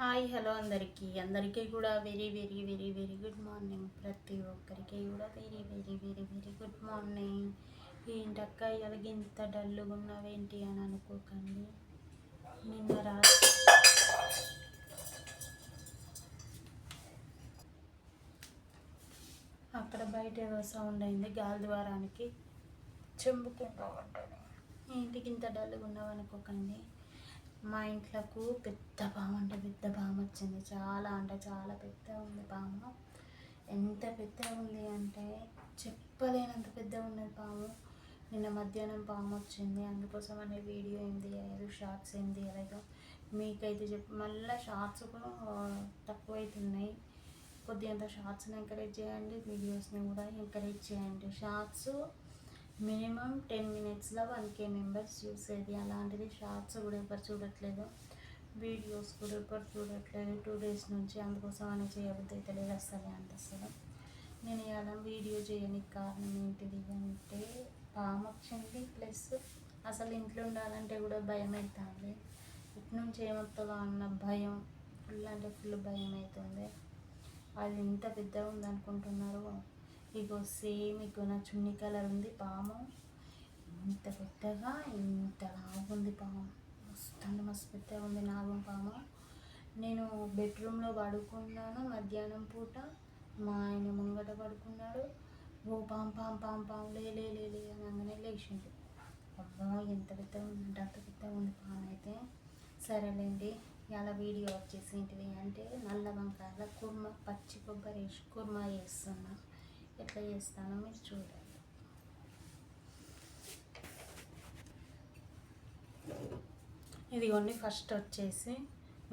Hi hello అందరికీ. అందరికీ కూడా very very very very good morning. ప్రతి ఒక్కరికి కూడా very very very very good morning. ఏంటక్క ఇవాళ ఇంత డల్లుగా ఉన్నావేంటి అని అనుకోకండి. నిన్న రాత్రి అక్కడ బయట ఏదో సౌండ్ అయింది గాలి ద్వారానికి చెంబుకుంటా ఉంటుంది. ఇంటికి ఇంత డల్లుగా ఉన్నావు అనుకోకండి మా ఇంట్లోకు పెద్ద పాము అంటే పెద్ద పాము వచ్చింది. చాలా అంటే చాలా పెద్ద ఉంది పాము. ఎంత పెద్ద ఉంది అంటే చెప్పలేనంత పెద్ద ఉన్నది పాము. నిన్న మధ్యాహ్నం పాము వచ్చింది. అందుకోసం అనే వీడియో ఏం తీయలేదు షార్ట్స్ ఏం తీయలేదు. మీకైతే చెప్పి మళ్ళీ షార్ట్స్ కూడా తక్కువ అవుతున్నాయి కొద్దిగా షార్ట్స్ని ఎంకరేజ్ చేయండి వీడియోస్ని కూడా ఎంకరేజ్ చేయండి. షార్ట్స్ మినిమం టెన్ మినిట్స్లో వన్ కే మెంబర్స్ చూసేది అలాంటిది షార్ట్స్ కూడా ఎవరు చూడట్లేదు. వీడియోస్ కూడా ఎవరు చూడట్లేదు. టూ డేస్ నుంచి అందుకోసం అని చేయబుద్ధి అయితే లేదు అసలు అసలు. నేను ఇలా వీడియో చేయడానికి కారణం ఏంటిది అంటే పాము వచ్చింది ప్లస్ అసలు ఇంట్లో ఉండాలంటే కూడా భయం అవుతుంది ఇటు నుంచి ఏమవుతుందో అన్న భయం ఫుల్ అంటే ఫుల్ భయం అవుతుంది అది ఎంత పెద్దగా ఉందనుకుంటున్నారు. ఇగో సేమ్ ఇగో నా చున్నీ కలర్ ఉంది పాము. ఇంత పెద్దగా ఇంత లాగుంది పాము. మస్తు అంటే మస్తు పెద్దగా ఉంది నాగం పాము. నేను బెడ్రూమ్లో పడుకున్నాను మధ్యాహ్నం పూట. మా ఆయన ముంగట పడుకున్నాడు. ఓ పాం పాము పాం పాం లే లే లే లే అని అనగానే లేచిండు. అబ్బా ఎంత పెద్దగా ఉందంటే అంత పెద్దగా ఉంది పాము అయితే. సరేలేండి ఇలా వీడియో వచ్చేసి ఏంటిది అంటే నల్ల వంకాయల కుర్మ పచ్చి కొబ్బరి వేసి కుర్మా వేస్తున్నాను ఎట్లా చేస్తానో మీరు చూడండి. ఇదిగోండి ఫస్ట్ వచ్చేసి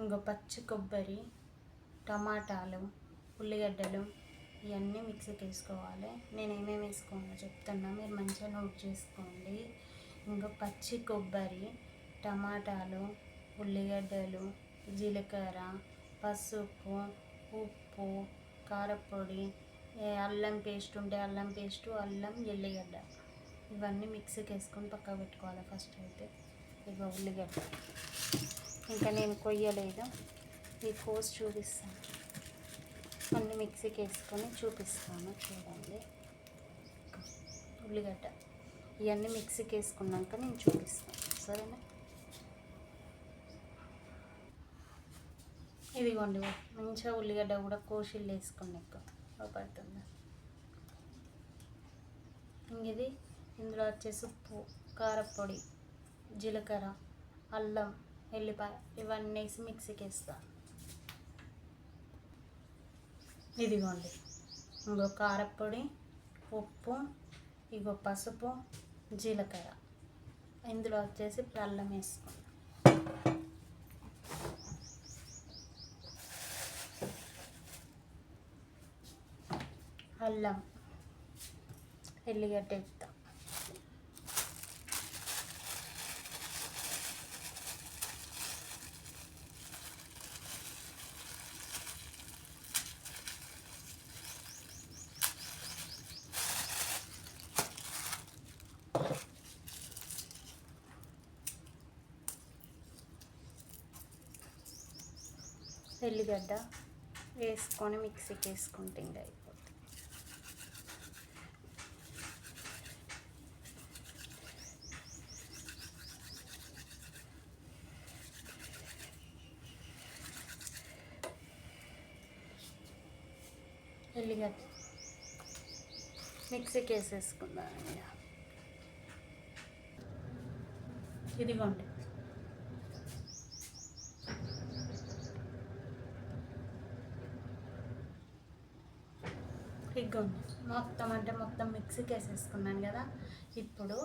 ఇంకో పచ్చి కొబ్బరి టమాటాలు ఉల్లిగడ్డలు ఇవన్నీ మిక్సీకి వేసుకోవాలి. నేను ఏమేమి వేసుకోవాలో చెప్తున్నా మీరు మంచిగా నోట్ చేసుకోండి. ఇంకా పచ్చి కొబ్బరి టమాటాలు ఉల్లిగడ్డలు జీలకర్ర పసుపు ఉప్పు కారపొడి అల్లం పేస్ట్ ఉంటే అల్లం పేస్టు అల్లం ఎల్లిగడ్డ. ఇవన్నీ మిక్సీకి వేసుకొని పక్కకు పెట్టుకోవాలి ఫస్ట్ అయితే. ఇక ఉల్లిగడ్డ. ఇంకా నేను కొయ్యలేదు. ఈ కోసి చూపిస్తాను. అన్ని మిక్సీకి వేసుకొని చూపిస్తాను చూడండి. ఉల్లిగడ్డ. ఇవన్నీ మిక్సీకి వేసుకున్నాక నేను చూపిస్తాను. సరేనా? ఇదిగోండి మంచిగా ఉల్లిగడ్డ కూడా కోసిళ్ళు వేసుకుని ఎక్కువ. పడుతుంది ఇది ఇందులో వచ్చేసి ఉప్పు కారపొడి జీలకర్ర అల్లం ఎల్లిపాయ ఇవన్నీ వేసి మిక్సీకి వేస్తా ఇదిగోండి. ఇంకో కారపొడి ఉప్పు ఇగో పసుపు జీలకర్ర. ఇందులో వచ్చేసి అల్లం వేసుకుంటాం అల్లం ఎల్లిగడ్డ వేస్తాం ఎల్లిగడ్డ వేసుకొని మిక్సీకి వేసుకుంటే ఇంకా ఎల్లిగడ్డ మిక్సీకి వేసేసుకుందాం ఇదిగోండి. ఇదిగోండి. మొత్తం అంటే మొత్తం మిక్సీకి వేసేసుకున్నాను కదా ఇప్పుడు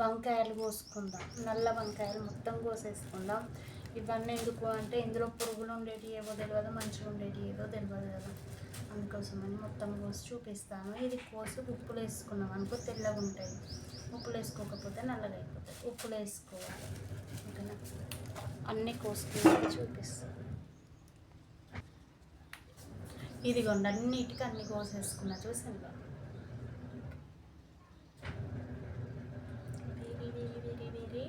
వంకాయలు కోసుకుందాం నల్ల వంకాయలు మొత్తం కోసేసుకుందాం. ఇవన్నీ ఎందుకు అంటే ఇందులో పురుగులు ఉండేటి ఏవో తెలియదు మంచిగా ఉండేటి ఏదో తెలియదు కదా. అందుకోసమని మొత్తం కోసి చూపిస్తాను. ఇది కోసి ఉప్పులు వేసుకున్నాం అనుకో తెల్లగా ఉంటాయి. ఉప్పులు వేసుకోకపోతే నల్లగా అయిపోతాయి. ఉప్పులు వేసుకోవాలి. ఓకేనా? అన్నీ కోసుకుని చూపిస్తాను. ఇదిగోండి అన్నిటికీ అన్ని కోసేసుకున్నా చూసాను వెరీ వెరీ వెరీ వెరీ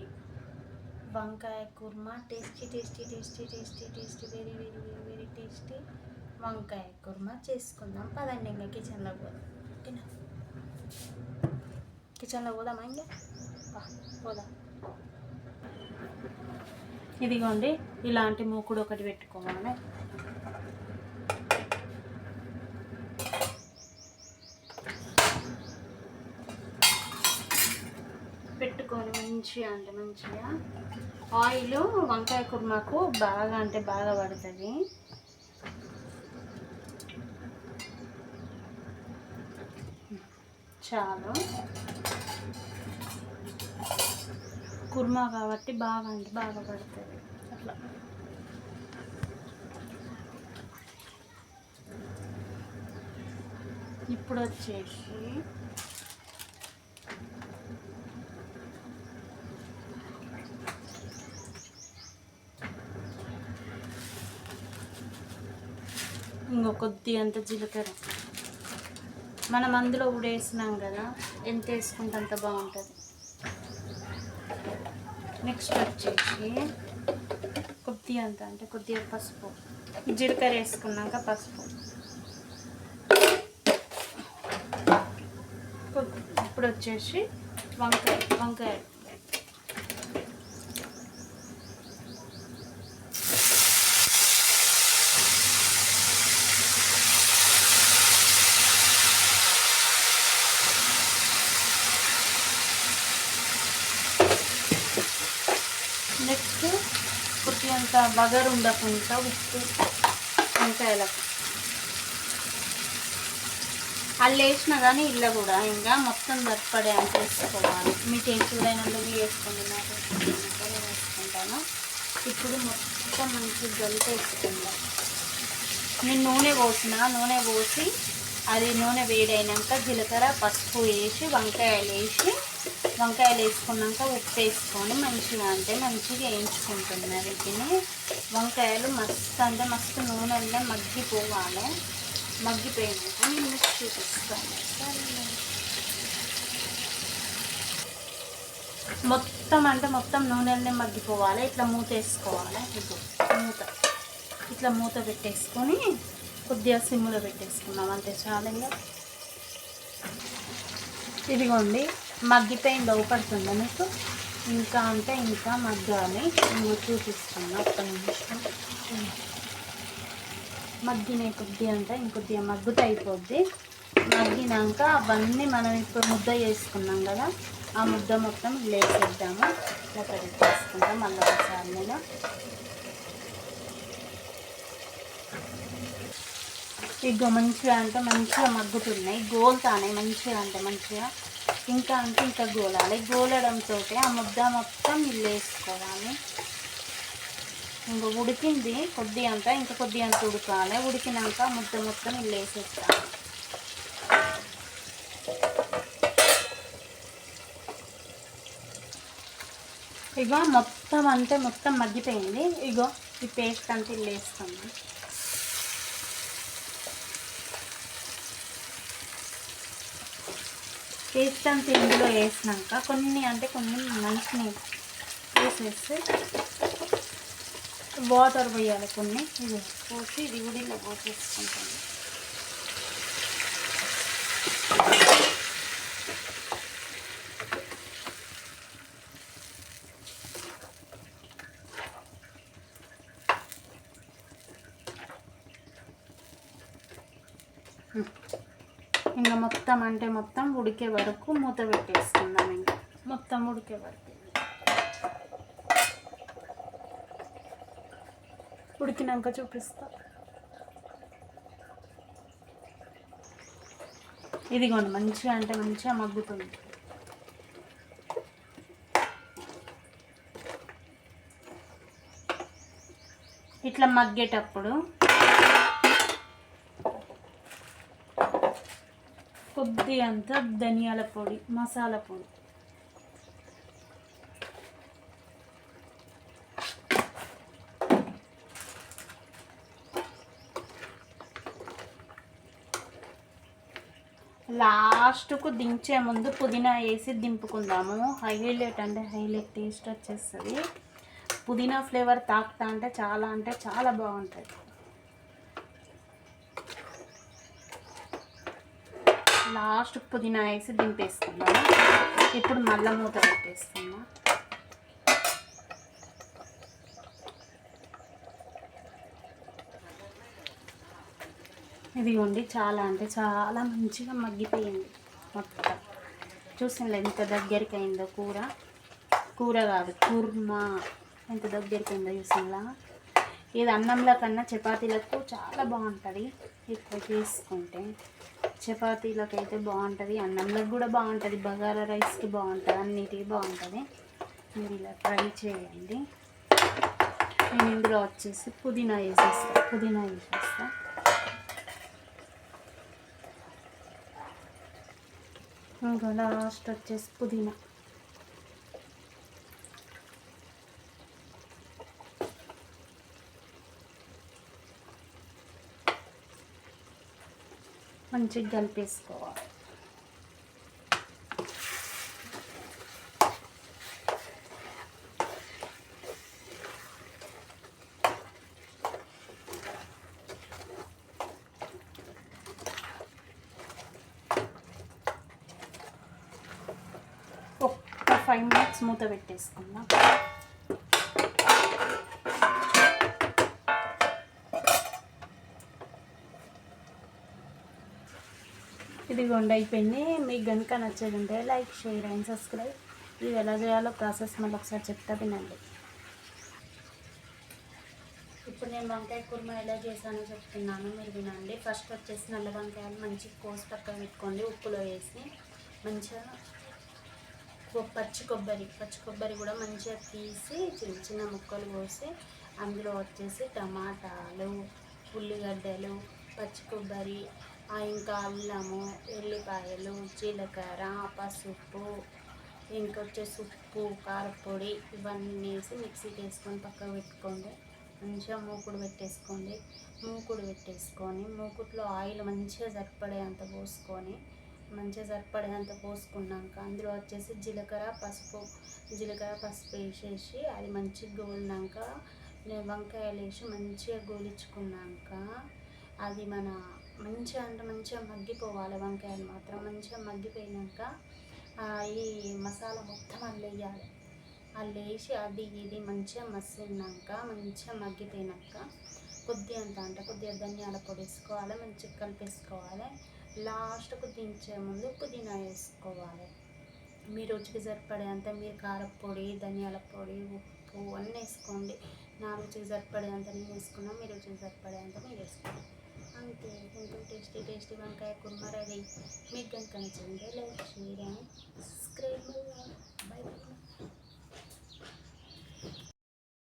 వంకాయ kurma tasty tasty tasty tasty tasty very very very very tasty వంకాయ కుర్మా చేసుకుందాం. పదండి ఇంకా కిచెన్లో పోదాం. ఓకేనా కిచెన్లో పోదామా ఇంకా? పోదాం. ఇదిగోండి ఇలాంటి మూకుడు ఒకటి పెట్టుకోవాలి పెట్టుకొని మంచిగా అంటే మంచిగా ఆయిల్ వంకాయ కుర్మాకు బాగా అంటే బాగా పడుతుంది. చాలు. కుర్మా కాబట్టి బాగా అంటే బాగా పడుతుంది. అట్లా. ఇప్పుడు వచ్చేసి ఇంకో కొద్ది అంత జీలకర్ర. మనం అందులో ఉడేసినాం వేసినాం కదా ఎంత వేసుకుంటే అంత బాగుంటుంది. నెక్స్ట్ వచ్చేసి కొద్ది అంత అంటే కొద్దిగా పసుపు. జీలకర్ర వేసుకున్నాక పసుపు. కొద్ది- ఇప్పుడు వచ్చేసి వంకాయ వంకాయ నెక్స్ట్ బగర్ బగరు ఉండకుండా ఉప్పు వంకాయలకు. అల్లు వేసిన కానీ ఇళ్ళ కూడా ఇంకా మొత్తం సరిపడే అంత వేసుకోవాలి. మీ టేస్ట్ చూడైనందుకు వేసుకోండి నాకు వేసుకుంటాను. ఇప్పుడు మొత్తం మంచి గలిత వేసుకుందాం. నేను నూనె పోసిన నూనె పోసి అది నూనె వేడైనాక జీలకర్ర పసుపు వేసి వంకాయలు వేసి వంకాయలు వేసుకున్నాక ఉప్పు వేసుకొని మంచిగా అంటే మంచిగా వేయించుకుంటున్నారు వీటిని. వంకాయలు మస్తు అంటే మస్తు నూనెల్లో మగ్గిపోవాలి. మగ్గిపోయినాక నేను మీకు చూపిస్తాను. మొత్తం అంటే మొత్తం నూనెలనే మగ్గిపోవాలి. ఇట్లా మూత వేసుకోవాలి. ఇదిగో మూత. ఇట్లా మూత పెట్టేసుకొని కొద్దిగా సిమ్లో పెట్టేసుకున్నాం అంతే చాలా ఇంకా. ఇదిగోండి. మగ్గిపోయింది అవుపడుతుందా మీకు? ఇంకా అంటే ఇంకా మగ్గాలి. నేను చూపిస్తాను ఒక్క నిమిషం. మగ్గినాయి కొద్ది అంటే ఇంకొద్దిగా మగ్గుత అయిపోద్ది. మగ్గినాక అవన్నీ మనం ఇప్పుడు ముద్ద చేసుకున్నాం కదా ఆ ముద్ద మొత్తం లేచేద్దాము ఒకటి చేసుకుంటాం మళ్ళీ ఒకసారి నేను. ఇగో మంచిగా అంటే మంచిగా మగ్గుతున్నాయి. గోల్తానే మంచిగా అంటే మంచిగా. ఇంకా అంటే ఇంకా గోలాలి. గోలడంతో ఆ ముద్ద మొత్తం ఇల్లేసుకోవాలి ఇంకా ఉడికింది కొద్ది అంత ఇంకా కొద్ది అంత ఉడకాలి. ఉడికినాక ముద్ద మొత్తం ఇల్లు వేసేస్తాను. ఇగో మొత్తం అంటే మొత్తం మగ్గిపోయింది. ఇగో ఈ పేస్ట్ అంతా ఇల్లు పేస్ట్ అంతా ఇందులో వేసినాక కొన్ని అంటే కొన్ని మంచిని వేసేసి వాటర్ పోయాలి కొన్ని. ఇది పోసి ఇది కూడా ఇలా పోసేసుకుంటాను. ఇంకా మొత్తం అంటే మొత్తం ఉడికే వరకు మూత పెట్టేసుకుందాం ఇంకా. మొత్తం ఉడికే వరకు. ఉడికినాక చూపిస్తా. ఇదిగోండి మంచిగా అంటే మంచిగా మగ్గుతుంది. ఇట్లా మగ్గేటప్పుడు కొద్ది అంత ధనియాల పొడి మసాలా పొడి. లాస్ట్కు దించే ముందు పుదీనా వేసి దింపుకుందాము. హైలైట్ అంటే హైలైట్ టేస్ట్ వచ్చేస్తుంది. పుదీనా ఫ్లేవర్ తాకుతా అంటే చాలా అంటే చాలా బాగుంటుంది. లాస్ట్ పుదీనా వేసి దింపేసుకున్నాను ఇప్పుడు మల్ల మూత పెట్టేస్తున్నా ఇదిగోండి చాలా అంటే చాలా మంచిగా మగ్గిపోయింది మొత్తం. చూసిన ఎంత దగ్గరికి అయిందో కూర. కూర కాదు కుర్మా. ఎంత దగ్గరికి అయిందో చూసినలా ఇది అన్నంలో కన్నా చపాతీలకు చాలా బాగుంటుంది. ఇట్లా చేసుకుంటే. చపాతీలకు అయితే బాగుంటుంది అన్నంలోకి కూడా బాగుంటుంది బగారా రైస్కి బాగుంటుంది అన్నిటికీ బాగుంటుంది. మీరు ఇలా ట్రై చేయండి. నేను ఇందులో వచ్చేసి పుదీనా వేసేస్తా పుదీనా వేసేస్తా. ఇంకా లాస్ట్ వచ్చేసి పుదీనా. మంచిగా కలిపేసుకోవాలి. ఒక ఫైవ్ మినిట్స్ మూత పెట్టేసుకుందాం. ఇదిగోండి అయిపోయింది. మీకు కనుక నచ్చేది ఉంటే లైక్ షేర్ అండ్ సబ్స్క్రైబ్. ఇది ఎలా చేయాలో ప్రాసెస్ మళ్ళీ ఒకసారి చెప్తా వినండి. ఇప్పుడు నేను వంకాయ కుర్మా ఎలా చేశానో చెప్తున్నాను. మీరు వినండి. ఫస్ట్ వచ్చేసి నల్ల వంకాయలు మంచిగా కోసి పక్కన పెట్టుకోండి. ఉప్పులో వేసి మంచిగా పచ్చి కొబ్బరి పచ్చి కొబ్బరి కూడా మంచిగా తీసి చిన్న చిన్న ముక్కలు కోసి అందులో వచ్చేసి టమాటాలు ఉల్లిగడ్డలు పచ్చి కొబ్బరి ఇంకా అల్లము ఎల్లిపాయలు జీలకర్ర పసుపు ఇంకొచ్చేసి ఉప్పు కారపొడి ఇవన్నీ వేసి మిక్సీకి వేసుకొని పక్కకు పెట్టుకోండి. మంచిగా మూకుడు పెట్టేసుకోండి. మూకుడు పెట్టేసుకొని మూకుట్లో ఆయిల్ మంచిగా సరిపడేంత పోసుకొని మంచిగా సరిపడేంత పోసుకున్నాక అందులో వచ్చేసి జీలకర్ర పసుపు జీలకర్ర పసుపు వేసేసి అది మంచిగా గోలినాక వంకాయలు వేసి మంచిగా గోలించుకున్నాక అది మన మంచిగా అంటే మంచిగా మగ్గిపోవాలి వంకాయలు మాత్రం. మంచిగా మగ్గిపోయినాక ఈ మసాలా మొత్తం అల్లేయాలి వేయాలి. అది ఇది మంచిగా మసిలినాక మంచిగా మగ్గిపోయినాక కొద్దిగా అంత అంటే కొద్దిగా ధనియాల పొడి వేసుకోవాలి మంచిగా కలిపేసుకోవాలి. లాస్ట్కు దించే ముందు పుదీనా వేసుకోవాలి. మీ రుచికి సరిపడేంత మీరు కారపొడి ధనియాల పొడి ఉప్పు అన్నీ వేసుకోండి. నా రుచికి సరిపడేంత నేను వేసుకున్నా మీ రుచికి సరిపడేంత మీరు వేసుకోండి. అంతే ఎంతో టేస్టీ టేస్టీ వంకాయ కుమ్మ రెడీ మీకు కనుక నచ్చిందే లైక్ షేర్ అని సబ్స్క్రైబ్ బై